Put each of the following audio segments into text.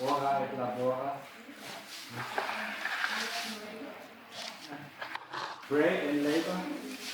Ora et labora. Pray and labor.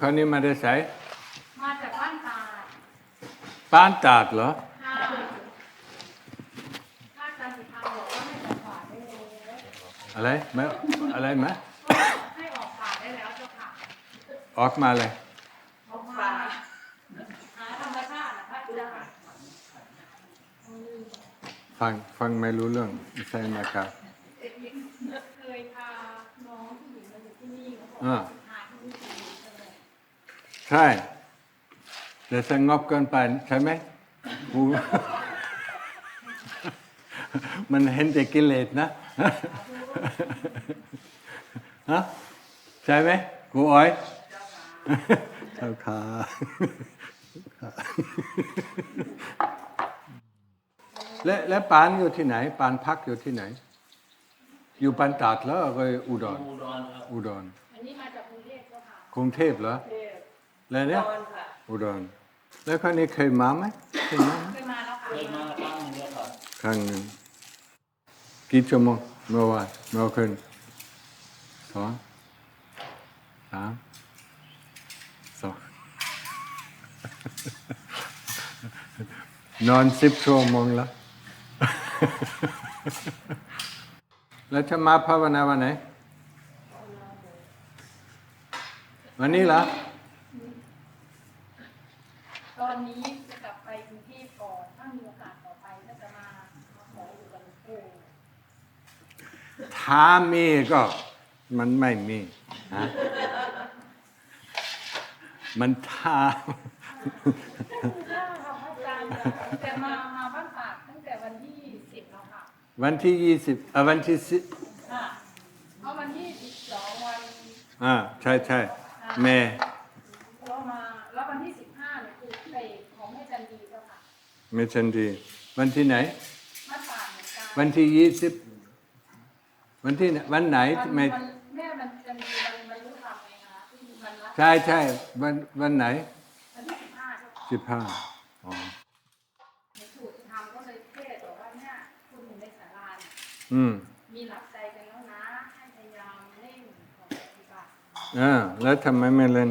Kan ni med det sige? มาจากบ้านตาด Barn dart, eller? ค่ะถ้าอาจารย์สิทธาบอกว่าให้ออกป่าได้แล้วอะไร? Med? อะไร med? ให้ออกป่าได้แล้วเจ้าค่ะ Og med อะไรออกป่าหาธรรมชาตินะพระอาจารย์ฟังฟังไม่รู้เรื่องใช่ไหมครับเคยพาน้องผู้หญิงมาอยู่ที่นี่เขาบอกอ่า หาที่นี่ดีจังเลย ใช่แต่สงบเกินไปใช่ไหมกูมันเห็นแต่กิเลสนะฮะใช่ไหมกูอ้อยเจ้าขาและและปานอยู่ที่ไหน ปานพักอยู่ที่ไหน อยู่ปันตาดแล้วก็อุดรอุดรครับอุดรอันนี้มาจากกรุงเทพเจ้าค่ะกรุงเทพเหรอ เทพแล้วเนี่ยตอนค่ะอุดร แล้วครั้งนี้เคยมาไหมเคยมาไหมเคยมาแล้วค่ะเคยมาครั้งหนึงแล้วครับครั้งหนึ่งกี่ชั่วโมงเมื่อวานเมื่อคืนสองสามสอง นอนสิบชั่วโมงแล้ว แล้วจะมาภาวนาวันไหน วันนี้เหรอ ตอนนี้จะกลับไปกรุงเทพก่อนถ้ามีโอกาสต่อไปก็จะมาขออยู่กับหลวงปู่ ถ้ามีก็มันไม่มีฮะมันท้าถ้าค่ะพระอาจารย์แต่มามาบ้านตากตั้งแต่วันที่สิบแล้วค่ะ วันที่ยี่สิบเอ่อวันที่สิค่ะเพราะวันที่สิบสองวันอ่าใช่ใช่แม่เรามาแล้ววันที่สิบห้าเนี่ยคือไปของแม่จันดีเจ้าค่ะเมชันดี วันที่ไหนมาตราดเหมือนกันวันที่ยี่สิบ วันที่ไหนวันไหนวันไม่วันแม่มันจันดีวันมันรู้ทำไงคะที่มันรับใช่ใช่วันวันไหนวันที่สิบห้าเจ้าค่ะสิบห้าอ๋อในสูตรทำก็เลยเทศบอกว่าเนี่ยคุณอยู่ในสาราเนี่ยอืมมีหลักใจกันแล้วนะให้พยายามเร่งของปฏิบัติอ่าแล้วทำไมไม่เล่น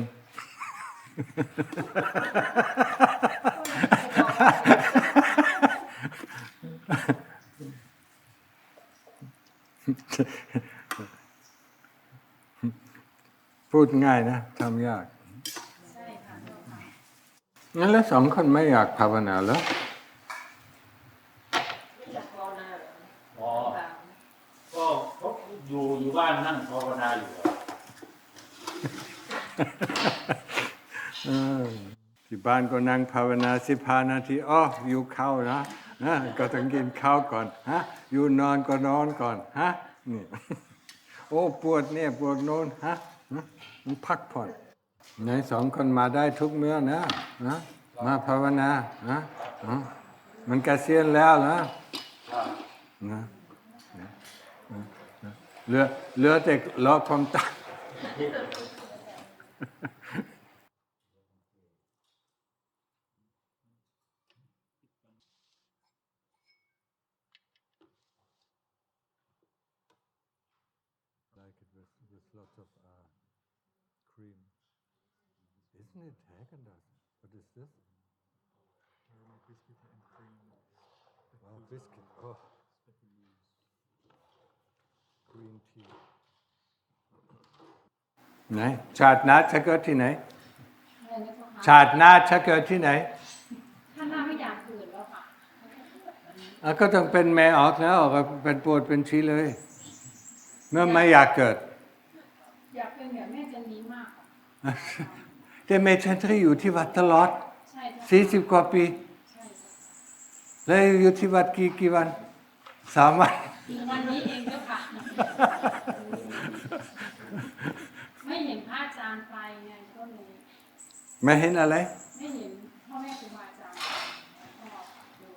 พูดง่ายนะทำยากใช่ค่ะเจ้าค่ะงั้นแล้วสองคนไม่อยากภาวนาเหรออยากภาวนาเหรออ๋อก็เขาอยู่อยู่บ้านนั่งภาวนาอยู่อะเออที่บ้านก็นั่งภาวนาสิบห้านาทีอ๋ออยู่ข้าวนะนะ ก็ต้องกินข้าวก่อนฮะอยู่นอนก็นอนก่อนฮะนี่โอ้ปวดเนี่ยปวดโน้นฮะมันพักผ่อนไหนสองคนมาได้ทุกเมื่อนะนะมาภาวนาฮะมันเกษียณแล้วนะนะนะนะเหลือเหลือแต่รอความตาย Isn't it Haagen-Dazs? What is this? biscuit and cream. Oh, biscuit. Oh. Green tea. ไหนชาติหน้าจะเกิดที่ไหน อะไรนะเจ้าค่ะชาติหน้าจะเกิดที่ไหนถ้าหน้าไม่อยากเกิดแล้วค่ะอะก็ต้องเป็นแม่ออกแล้วออกมาเป็นปวดเป็นชี้เลย เมื่อไม่อยากเกิด อยากเป็นแบบแม่จันดีมากค่ะ แต่แม่ฉันทรีอยู่ที่วัดตลอดใช่เจ้าค่ะสี่สิบกว่าปีใช่เจ้าค่ะแล้วอยู่ที่วัดกี่กี่วันสามวันอีกวันนี้เองเจ้าค่ะ ไม่เห็นพระอาจารย์ไปไงก็เลย ไม่เห็นอะไร ไม่เห็นพ่อแม่ครูบาอาจารย์ก็ดู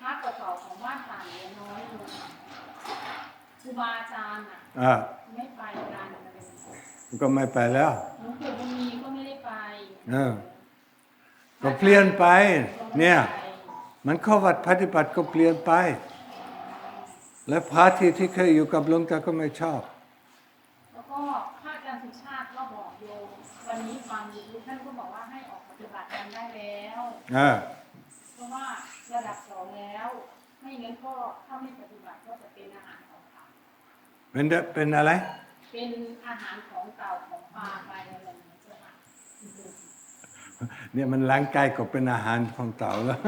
พระเก่าๆของบ้านต่างเหลือน้อยลงครูบาอาจารย์อะอ่าไม่ไปกันเลย ก็ไม่ไปแล้วหลวงปู่บุญมีก็ไม่ได้ไปเออก็เปลี่ยนไปก็ไม่ได้ไปเนี่ย มันเข้าวัดปฏิบัติก็เปลี่ยนไป และพระที่ที่เคยอยู่กับหลวงตาก็ไม่ชอบ แล้วก็พระอาจารย์สุชาติก็บอกโยมวันนี้ฟังอยู่ท่านก็บอกว่าให้ออกปฏิบัติกันได้แล้วอ่าเพราะว่าระดับสองแล้ว ไม่งั้นก็ถ้าไม่ปฏิบัติก็จะเป็นอาหารของเขาเป็นเดเป็นอะไร เป็นอาหารของเต่าของปลาไปอะไรอย่างเงี้ยเจ้าค่ะเนี่ยมันร่างกายก็เป็นอาหารของเต่าแล้ว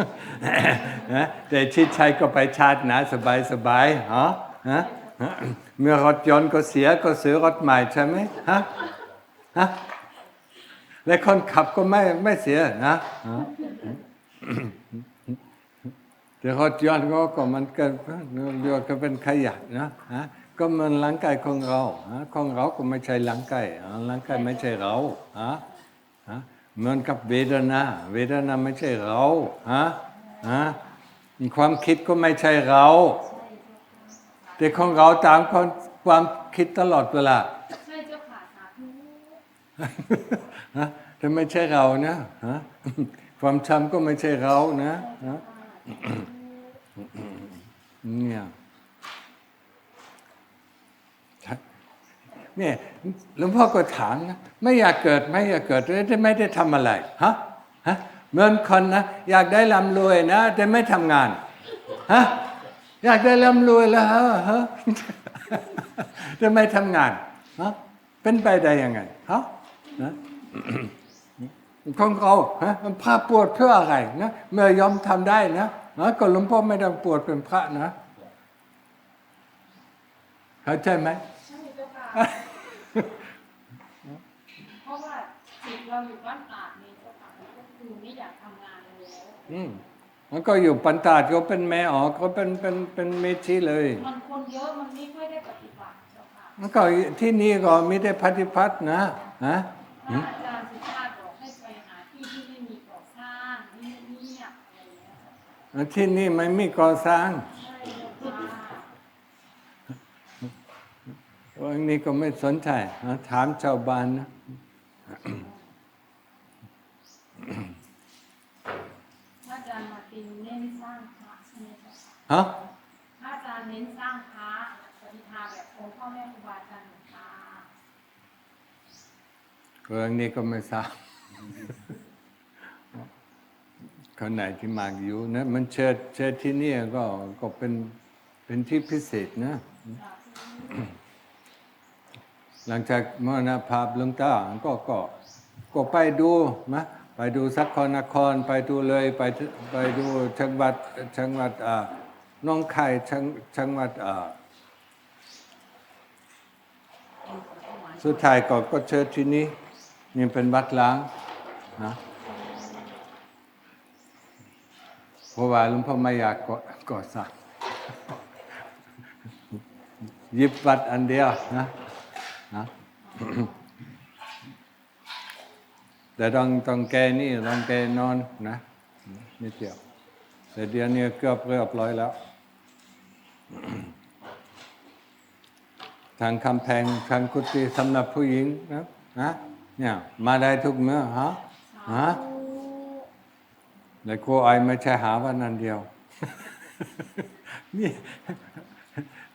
นะแต่ชิดชัยก็ไปชาติหนาสบายสบายฮะฮะเมื่อรถยนต์ก็เสียก็ซื้อรถใหม่ใช่ไหมฮะฮะและคนขับก็ไม่ไม่เสียนะฮะแต่รถยนต์ก็มันก็เรียกก็เป็นขยะนะฮะ ก็มันร่างกายของเราฮะของเราก็ไม่ใช่ร่างกายร่างกายไม่ใช่เราฮะฮะเหมือนกับเวทนา เวทนาไม่ใช่เราฮะฮะความคิดก็ไม่ใช่เรา แต่ของเราตามความความคิดตลอดเวลาใช่เจ้าค่ะสาธุฮะแต่ไม่ใช่เรานะฮะความจำก็ไม่ใช่เรานะฮะเนี่ย เนี่ยหลวงพ่อก็ถามนะไม่อยากเกิดไม่อยากเกิดแต่ไม่ได้ทำอะไรฮะฮะเหมือนคนนะอยากได้ร่ำรวยนะ แต่ไม่ทำงานฮะอยากได้ร่ำรวยแล้วฮะฮะแต่ไม่ทำงานฮะเป็นไปได้ยังไงฮะนะของเราฮะมันพาปวดเพื่ออะไรนะเมื่อยอมทำได้นะนะก็หลวงพ่อไม่ต้องปวดเป็นพระนะเข้าใจไหม เจ้าค่ะเพราะว่าจิตเราอยู่บ้านตาดนี่เจ้าค่ะก็คือไม่อยากทำงานแล้วอืมมันก็อยู่ปันตาดก็เป็นแม่ออกก็เป็นเป็นเป็นเมชีเลย มันคนเยอะมันไม่ค่อยได้ปฏิบัติเจ้าค่ะมันก็ที่นี่ก็มีแต่ปฏิพัฒน์นะฮะพระอาจารย์สุชาติบอกให้ไปหาที่ที่ไม่มีก่อสร้างเงียบๆอะไรอย่างเงี้ยเจ้าค่ะที่นี่ไม่มีก่อสร้าง ใช่เจ้าค่ะ วันนี้ก็ไม่สนใจนะถามชาวบ้านนะพระอาจารย์มาตินเน้นสร้างพระใช่ไหมเจ้าค่ะฮะพระอาจารย์เน้นสร้างพระปฏิภาแบบองค์พ่อแม่ครูบาอาจารย์หลวงตาเรื่องนี้ก็ไม่ทราบคนไหนที่มาอยู่นะมันเชิดเชิดที่นี่ก็ก็เป็นเป็นที่พิเศษนะ หลังจากมรณภาพหลวงตาก็ก็ก็ไปดูนะไปดูสักคนนครไปดูเลยไปไปดูจังหวัดจังหวัดอ่าน้องไข่จังจังหวัดอ่าสุดท้ายก็ก็เชิญที่นี่นี่เป็นวัดล้างนะเพราะว่าหลวงพ่อไม่อยากก่อก่อสร้างยิบวัดอันเดียวนะ นะแต่ต้องต้องแกนี่ต้องแกนอนนะนิดเดียวแต่เดี๋ยวนี้เกือบเรียบร้อยแล้ว ทางคำแพงทางกุฏิสำหรับผู้หญิงนะนะเนี่ยมาได้ทุกเมื่อฮะฮะแต่ครูไอไม่ใช่หาวันนั้นเดียว นี่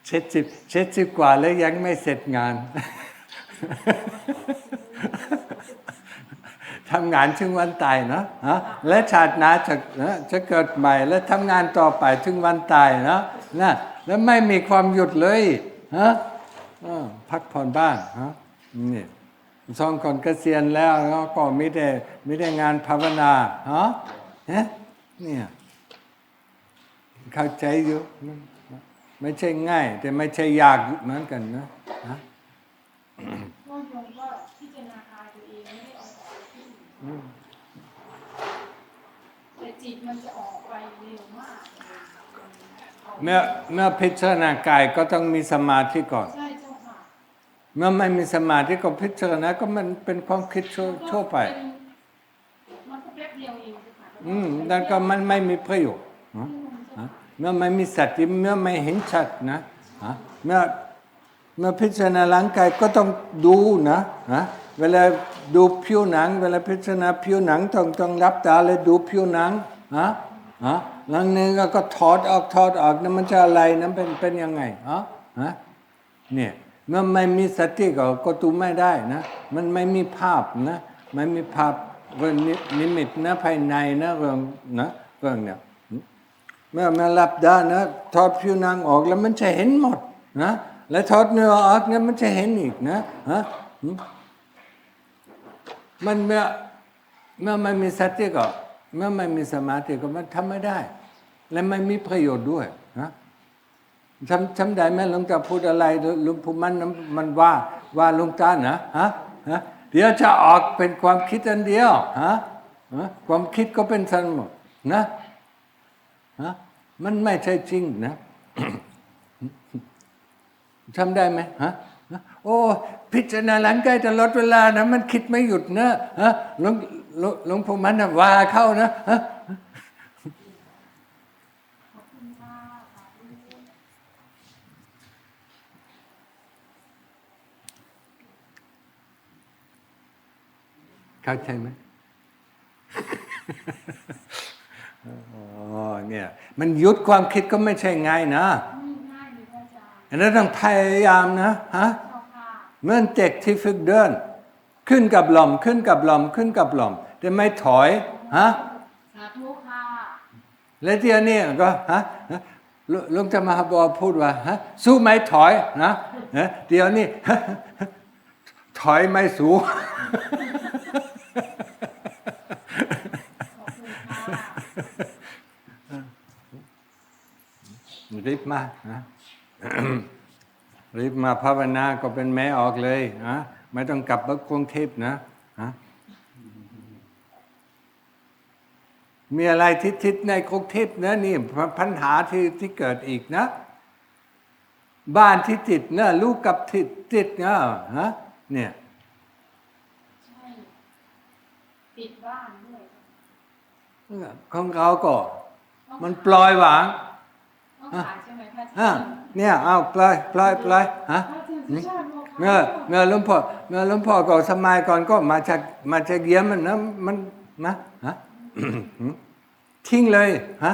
เช็ดสิบเช็ดสิบกว่าแล้วยังไม่เสร็จงานทำงานถึงวันตายเนาะฮะและชาติหน้าจะจะเกิดใหม่ และทำงานต่อไปถึงวันตายเนาะนะแล้วไม่มีความหยุดเลยฮะพักผ่อนบ้างฮะนี่สองคนเกษียณแล้วแล้วก็ไมีแต่มีแต่งานภาวนาฮะเนี่ยเข้าใจอยู่ ไม่ใช่ง่าย แต่ไม่ใช่ยากเหมือนกันนะฮะก็โยมก็พิจารณากายตัวเองไม่ได้เอาออกไปที่อื่นแต่จิตมันจะออกไปเร็วมากเลยออกเมื่อเมื่อพิจารณากายก็ต้องมีสมาธิก่อนใช่เจ้าค่ะเมื่อไม่มีสมาธิก็พิจารณาก็มันเป็นความคิดชั่วชั่วไปมันก็แป๊บเดียวเองเจ้าค่ะอืมนั่นก็มันไม่มีประโยชน์ฮะฮะ เมื่อไม่มีสติเมื่อไม่เห็นชัดนะเมื่อเมื่อพิจารณาร่างกายก็ต้องดูนะฮะเวลาดูผิวหนัง เวลาพิจารณาผิวหนังต้องต้องรับตาเลยดูผิวหนังฮะฮะหลังนึงก็ถอดออกถอดออกนั่นมันจะอะไรนั่นเป็นเป็นยังไงฮะฮะเนี่ยเมื่อไม่มีสติก็ก็ดูไม่ได้นะมันไม่มีภาพนะไม่มีภาพเรื่องนินิมิตนะภายในนะเรื่องนะเรื่องเนี่ย เมื่อมาหลับได้นะถอดผิวหนังออกแล้วมันจะเห็นหมดนะแล้วถอดเนื้อออกเนี่ยมันจะเห็นอีกนะฮะมันเมื่อเมื่อไม่มีสติก็เมื่อไม่มีสมาธิก็มันทำไม่ได้ และไม่มีประโยชน์ด้วยนะจำจำได้ไหมหลวงตาพูดอะไรหลุงพูมันมันว่าว่าหลวงตานะฮะฮะเดี๋ยวจะออกเป็นความคิดอันเดียวฮะฮะความคิดก็เป็นสันหมดนะ ฮะมันไม่ใช่จริงนะจำได้ไหมฮะโอ้ พิจารณาหลังกายตลอดเวลานะ มันคิดไม่หยุดนะฮะหลวงหลวงพ่อมันนะว่าเข้านะฮะเข้าใจไหม เนี่ยมันหยุดความคิดก็ไม่ใช่ง่ายนะไม่ง่ายเลยพระอาจารย์อันนั้นต้องพยายามนะฮะเจ้าค่ะเหมื่อนเด็กที่ฝึกเดิน ขึ้นกับลมขึ้นกับลมขึ้นกับลมแต่ไม่ถอยฮะสาธุค่ะและเดี๋ยวนี้ก็ฮะฮะลุลุงจะมาบอพูดว่าฮะสู้ไม่ถอยนะฮะเดี๋ยวนี้ถอยไม่สู้ ขอบคุณค่ะ รีบมานะรีบมาภาวนาก็เป็นแม่ออกเลยนะไม่ต้องกลับมากรุงเทพนะฮะมีอะไรทิศทิศในกรุงเทพนะนี่ปัญหาที่ที่เกิดอีกนะ บ้านที่ติดนะลูกกับติดติดนะฮะเนี่ยใช่ปิดบ้านด้วยของเราก็ มันปล่อยวาง ต้องขายใช่ไหมพระอาอะย์เนี่ยเอาปล่อยปล่อยปล่อยฮะ พระอาจารย์สุชาติบอกเมื่อเมื่อหลวงพ่อเมื่อหลวงพ่อก็สมัยก่อนก็มาจากมาจากเยี่ยมมันนะมันนะฮะ ทิ้งเลยฮะ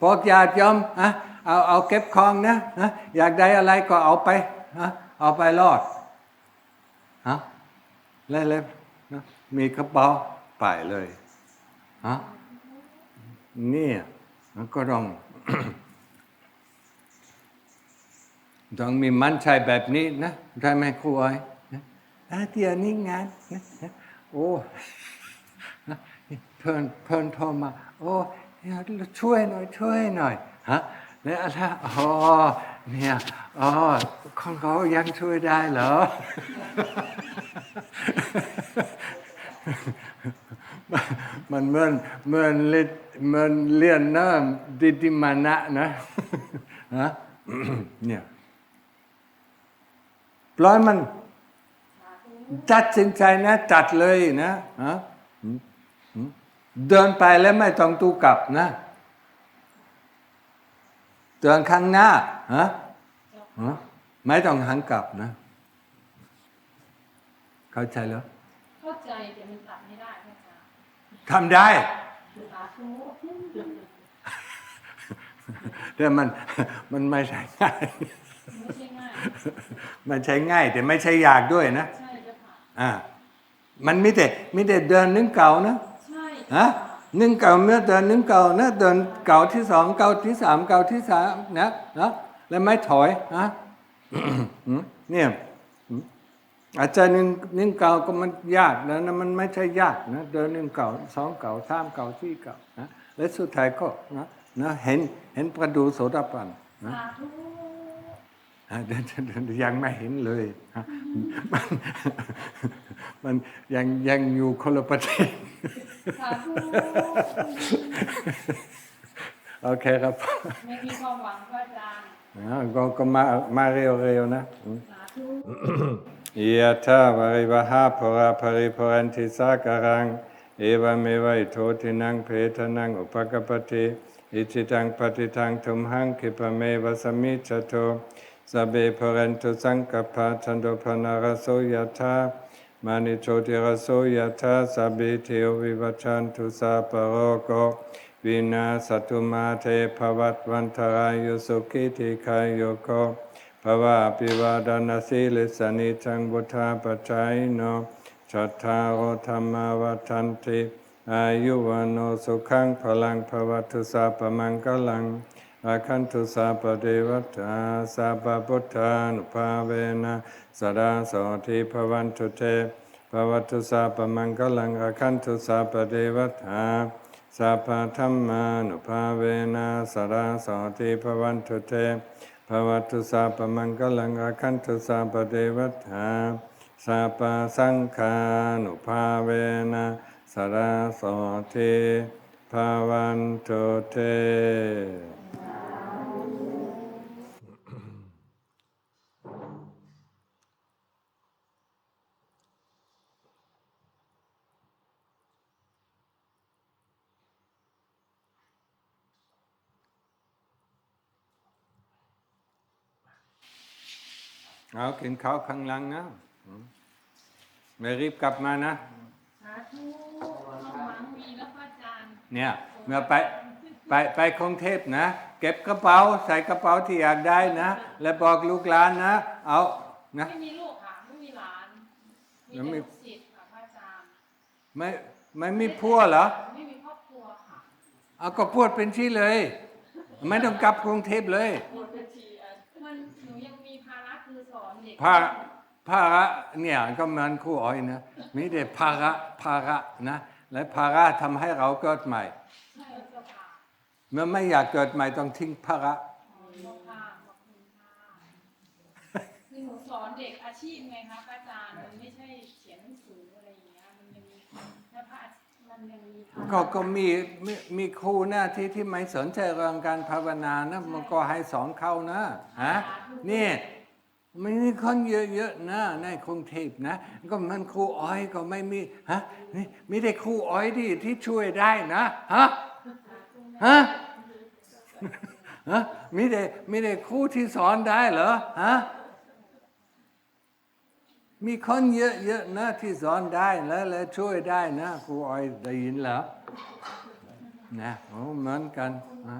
พวกญาติโยมฮะเอาเอาเก็บของนะฮะอยากได้อะไรก็เอาไปฮะเอาไปรอดฮะแล้วแล้วนะมีกระเป๋าไปเลยฮะเนี่ยมันก็ต้อง ต้องมีมั่นใจแบบนี้นะได้ไหมครูอ้อยนะเดียวนี้งานนะโอ้เพิ่นเพิ่นโทรมา โอ้ช่วยหน่อยช่วยหน่อยฮะแล้วอะไรอ๋อเนี่ยอ๋อของเขายังช่วยได้เหรอมันเหมือนเหมือนเล่นเหมือนเรียนนะดิดิมานะนะฮะเนี่ย ปล่อยมันจัดสินใจนะจัดเลยนะฮะอืมอืมเดินไปแล้วไม่ต้องตูกลับนะเดินข้างหน้าฮะฮะไม่ต้องหันกลับนะ เข้าใจแล้ว เข้าใจแต่มันตัดไม่ได้พระอาจารย์ทำได้สาธุแต่มันมันไม่ใช่ง่ายไม่ใช่ง่ายมันใช้ง่ายแต่ไม่ใช่ยากด้วยนะใช่เจ้าค่ะอ่ามันไม่แต่ไม่แต่เดินนึ่งเก่านะใช่ฮะเจ้าค่ะนึ่งเก่าเมื่อเดินนึ่งเก่านะเดินเก่าที่สองเก่าที่สามเก่าที่สามนะนะแล้วไม่ถอยฮะอืมเนี่ยอืมอาจารย์หนึ่งหนึ่งเก่าก็มันยากนะนะมันไม่ใช่ยากนะเดินหนึ่งเก่าสองเก่าสามเก่าสี่เก่านะและสุดท้ายก็นะนะเห็นเห็นประดูโสดาปันนะสาธุอะเดี๋ ยวเดี๋ยวเดี๋ยวยังไม่เห็นเลยฮะมันมันยังยังอยู่คนละประเทศสาธุโอเคครับ ไม่มีความหวังพระอาจารย์อ่าก็ก็มามาเร็วๆนะอืมสาธุยะถาวาริวหาภราภริภรันติสาการัง เอวเมวัยโททินังเพทนังอุปกปปติอิจิตังปฏิทังทุมหังคิปะเมวะสมมิจจโต สเบภรันตุสังกปปะชันโดพนารโสยะถามานิโชติรโสยะถาสัพเบเทววิวัชันตุสาปโรโกวินาสตุมาเทภวัตวันทรายุสุขิติคายโยโกภวะปิวาดานาสิลิสนิจังบุทาปจายโนชัตถาโรธรรมาวัฏันติอายุวันโนสุขังพลังภวัตุสาปมังกลัง อาคันตุสาปเดวัตาสาปพุทธานุภาเวนะสดาโสทิภวันตุเตภวัตุสาปมังกลังอาคันตุสาปเดวัตาสัพพธรรมานุภาเวนะสดาโสทิภวันตุเตภวัตุสาปมังกลังอาคันตุสาปเดวัฏฐาสาปสังฆานุภาเวนะสราโสเทภาวันตุเต เอากินข้าวข้างหลังนะอืมไม่รีบกลับมานะ สาธุความหวังมีแล้วพระอาจารย์เนี่ยเมื่อไปไปไปกรุงเทพนะ เก็บกระเป๋าใส่กระเป๋าที่อยากได้นะ แล้วบอกลูกหลานนะ เอานะ ไม่มีลูกค่ะไม่มีหลาน มีแล้วแต่มีลูกศิษย์ค่ะพระอาจารย์ไม่ไม่มีพัวเหรอไม่มีครอบครัวค่ะเอาก็พูดเป็นที่เลย ไม่ต้องกลับกรุงเทพเลยมันหนูยังมีภาระคือ สอนเด็กภาภาระเนี่ยก็เหมันครูอ้อยนะมีแต่ภาระภาระนะและภาระทำให้เราเกิดใหม่ใช่เจ้าค่ะเมื่อไม่อยากเกิดใหม่ต้องทิ้งภาระขอบคุณค่ะขอบคุณค่ะคือหนูสอนเด็กอาชีพไงคะพระอาจารย์มันไม่ใช่เขียนหนังสืออะไรอย่างเงี้ยมันยังมีถ้าพระหนูมันยังมีก็ก็มีมีมีครูนะที่ที่ไม่สนใจเรื่องการภาวนานะมันก็ให้สอนเขานะฮะนี่ ไม่มีคนเยอะๆนะในกรุงเทพนะ ก็มันครูอ้อยก็ไม่มีฮะนี่มีแต่ครูอ้อยที่ที่ช่วยได้นะฮะฮะฮะมีแต่มีแต่ครูที่สอนได้เหรอฮะมีคนเยอะๆนะที่สอนได้แล้วและช่วยได้นะครูอ้อยได้ยินเหรอนะโอ้เหมือนกันนะ